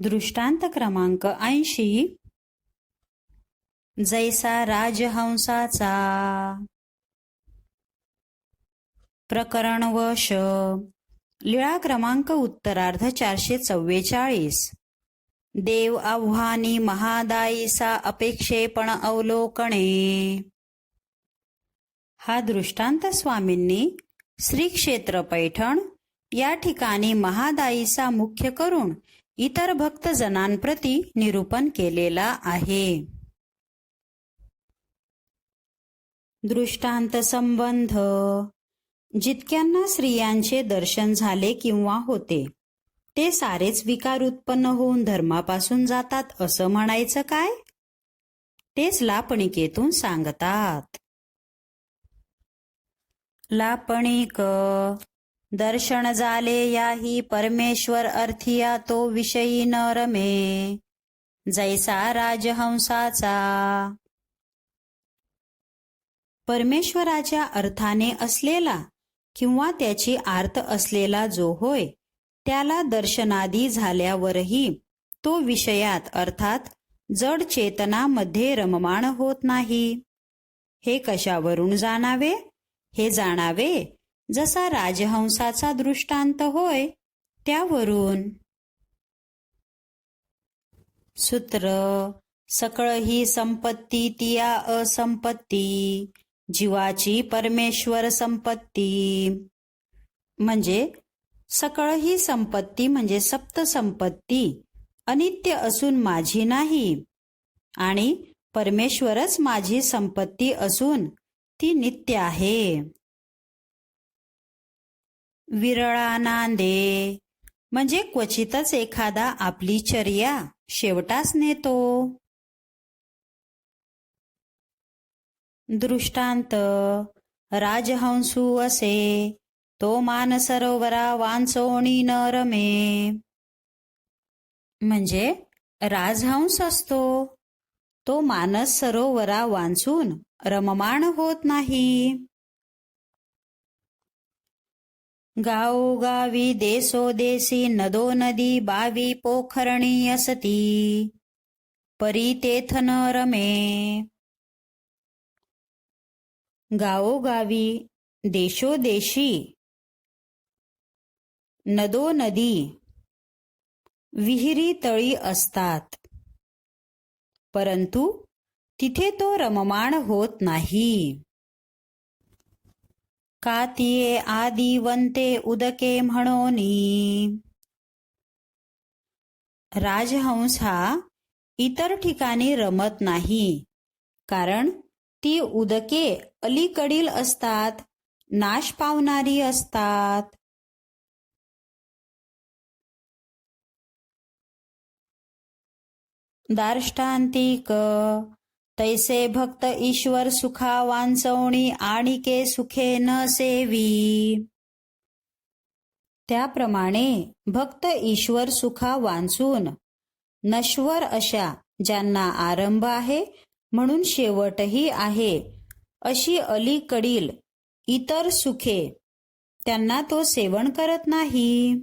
दृष्टांत क्रमांक ऐंशी. जैसा राजहंसाचा प्रकरण वश लीळा क्रमांक उत्तरार्ध चारशे चव्वेचाळीस. देव आव्हानी महादायीसा अपेक्षेपण अवलोकणे. हा दृष्टांत स्वामींनी श्री क्षेत्र पैठण या ठिकाणी महादायीचा मुख्य करून इतर भक्तजनांप्रती निरूपण केलेला आहे. दृष्टांत संबंध. जितक्यांना स्त्रियांचे दर्शन झाले किंवा होते ते सारेच विकार उत्पन्न होऊन धर्मापासून जातात असं म्हणायचं काय? तेच लापणिकेतून सांगतात. लापणिक. दर्शन झाले याही परमेश्वर अर्थिया तो विषयी न रमे. जैसा राजहंसाचा. परमेश्वराच्या अर्थाने असलेला किंवा त्याची आर्त असलेला जो होय त्याला दर्शनादी झाल्यावरही तो विषयात अर्थात जड चेतनामध्ये रममाण होत नाही. हे कशावरून जाणावे? हे जाणावे जसा राजहंसाचा दृष्टांत होय त्यावरून. सूत्र सकळ ही संपत्ती तिया असंपत्ती. जीवाची परमेश्वर संपत्ती. म्हणजे सकळ ही संपत्ती म्हणजे सप्त संपत्ती अनित्य असून माझी नाही. आणि परमेश्वरच माझी संपत्ती असून ती नित्य आहे. विरळा नांदे. म्हणजे क्वचितच एखादा आपली चर्या शेवटास नेतो. दृष्टांत राजहंसू असे तो मान सरोवरा वांचोणी न रमे. म्हणजे राजहंस असतो. तो मानस सरोवरा वांचून रममाण होत नाही. गावोगावी देसोदेशी नदो नदी बावी पोखरणी असती. परी तेथ न रमे. गावोगावी देशोदेशी नदो नदी विहिरी तळी असतात. परंतु तिथे तो रममाण होत नाही. कातिये आदिवंते उदके म्हणोनी। राजहंस हा इतर ठिकाणी रमत नाही कारण ती उदके अलीकडील असतात नाश पावणारी असतात। दार्ष्टांतिक तैसे भक्त ईश्वर सुखा वांचवणी आणिके सुखे न सेवी. त्याप्रमाणे भक्त ईश्वर सुखा वांचून नश्वर अशा ज्यांना आरंभ आहे म्हणून शेवटही आहे अशी अलीकडील इतर सुखे त्यांना तो सेवन करत नाही.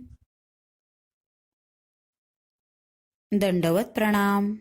दंडवत प्रणाम.